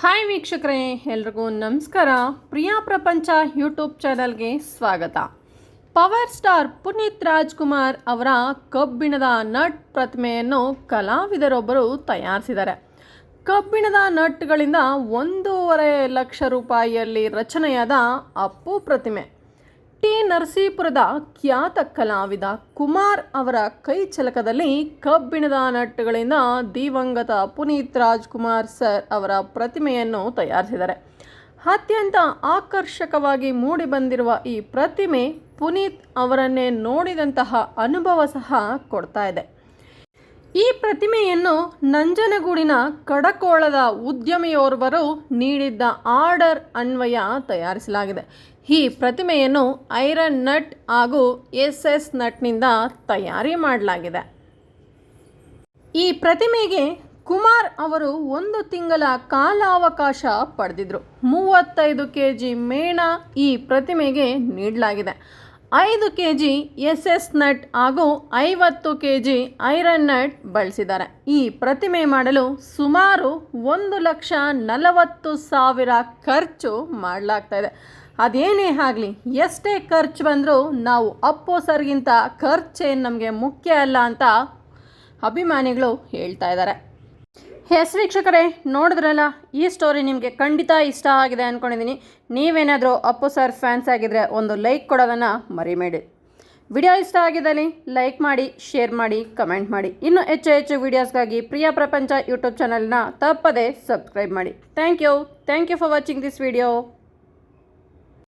Hi ವೀಕ್ಷಕರೇ, ಎಲ್ರಿಗೂ ನಮಸ್ಕಾರ. ಪ್ರಿಯಾ ಪ್ರಪಂಚ ಯೂಟ್ಯೂಬ್ ಚಾನಲ್ಗೆ ಸ್ವಾಗತ. ಪವರ್ ಸ್ಟಾರ್ ಪುನೀತ್ ರಾಜ್ಕುಮಾರ್ ಅವರ ಕಬ್ಬಿಣದ ನಟ್ ಪ್ರತಿಮೆಯನ್ನು ಕಲಾವಿದರೊಬ್ಬರು ತಯಾರಿಸಿದ್ದಾರೆ. ಕಬ್ಬಿಣದ ನಟ್ಗಳಿಂದ ಒಂದೂವರೆ ಲಕ್ಷ ರೂಪಾಯಿಯಲ್ಲಿ ರಚನೆಯಾದ ಅಪ್ಪು ಪ್ರತಿಮೆ. ಟಿ ನರಸೀಪುರದ ಖ್ಯಾತ ಕಲಾವಿದ ಕುಮಾರ್ ಅವರ ಕೈ ಚಲಕದಲ್ಲಿ ಕಬ್ಬಿಣದ ನಟ್ಟುಗಳಿಂದ ದಿವಂಗತ ಪುನೀತ್ ರಾಜ್ಕುಮಾರ್ ಸರ್ ಅವರ ಪ್ರತಿಮೆಯನ್ನು ತಯಾರಿಸಿದ್ದಾರೆ. ಅತ್ಯಂತ ಆಕರ್ಷಕವಾಗಿ ಮೂಡಿಬಂದಿರುವ ಈ ಪ್ರತಿಮೆ ಪುನೀತ್ ಅವರನ್ನೇ ನೋಡಿದಂತಹ ಅನುಭವ ಸಹ ಕೊಡ್ತಾ ಇದೆ. ಈ ಪ್ರತಿಮೆಯನ್ನು ನಂಜನಗೂಡಿನ ಕಡಕೋಳದ ಉದ್ಯಮಿಯೋರ್ವರು ನೀಡಿದ್ದ ಆರ್ಡರ್ ಅನ್ವಯ ತಯಾರಿಸಲಾಗಿದೆ. ಈ ಪ್ರತಿಮೆಯನ್ನು ಐರನ್ ನಟ್ ಹಾಗೂ ಎಸ್ ಎಸ್ ನಟ್ನಿಂದ ತಯಾರಿ ಮಾಡಲಾಗಿದೆ. ಈ ಪ್ರತಿಮೆಗೆ ಕುಮಾರ್ ಅವರು ಒಂದು ತಿಂಗಳ ಕಾಲಾವಕಾಶ ಪಡೆದಿದ್ರು. ಮೂವತ್ತೈದು ಕೆ ಜಿ ಮೇಣ ಈ ಪ್ರತಿಮೆಗೆ ನೀಡಲಾಗಿದೆ. ಐದು K G S S nut ಹಾಗೂ ಐವತ್ತು ಕೆ ಜಿ ಐರನ್ ನಟ್ ಬಳಸಿದ್ದಾರೆ. ಈ ಪ್ರತಿಮೆ ಮಾಡಲು ಸುಮಾರು ಒಂದು ಲಕ್ಷ ನಲವತ್ತು ಸಾವಿರ ಖರ್ಚು ಮಾಡಲಾಗ್ತಾ ಇದೆ. ಅದೇನೇ ಆಗಲಿ, ಎಷ್ಟೇ ಖರ್ಚು ಬಂದರೂ ನಾವು ಅಪ್ಪು ಸರ್ಗಿಂತ ಖರ್ಚೇನು ನಮಗೆ ಮುಖ್ಯ ಅಲ್ಲ ಅಂತ ಅಭಿಮಾನಿಗಳು ಹೇಳ್ತಾ ಇದ್ದಾರೆ. ಎಸ್ ವೀಕ್ಷಕರೇ, ನೋಡಿದ್ರಲ್ಲ, ಈ ಸ್ಟೋರಿ ನಿಮಗೆ ಖಂಡಿತ ಇಷ್ಟ ಆಗಿದೆ ಅಂದ್ಕೊಂಡಿದ್ದೀನಿ ನೀವೇನಾದರೂ ಅಪ್ಪು ಸರ್ ಫ್ಯಾನ್ಸ್ ಆಗಿದ್ದರೆ ಒಂದು ಲೈಕ್ ಕೊಡೋದನ್ನು ಮರಿಬೇಡಿ. ವಿಡಿಯೋ ಇಷ್ಟ ಆಗಿದ್ದಲ್ಲಿ ಲೈಕ್ ಮಾಡಿ ಶೇರ್ ಮಾಡಿ ಕಮೆಂಟ್ ಮಾಡಿ. ಇನ್ನು ಹೆಚ್ಚು ಹೆಚ್ಚು ವೀಡಿಯೋಸ್ಗಾಗಿ ಪ್ರಿಯ ಪ್ರಪಂಚ ಯೂಟ್ಯೂಬ್ ಚಾನಲ್ನ ತಪ್ಪದೇ ಸಬ್ಸ್ಕ್ರೈಬ್ ಮಾಡಿ. Thank you thank you for watching this video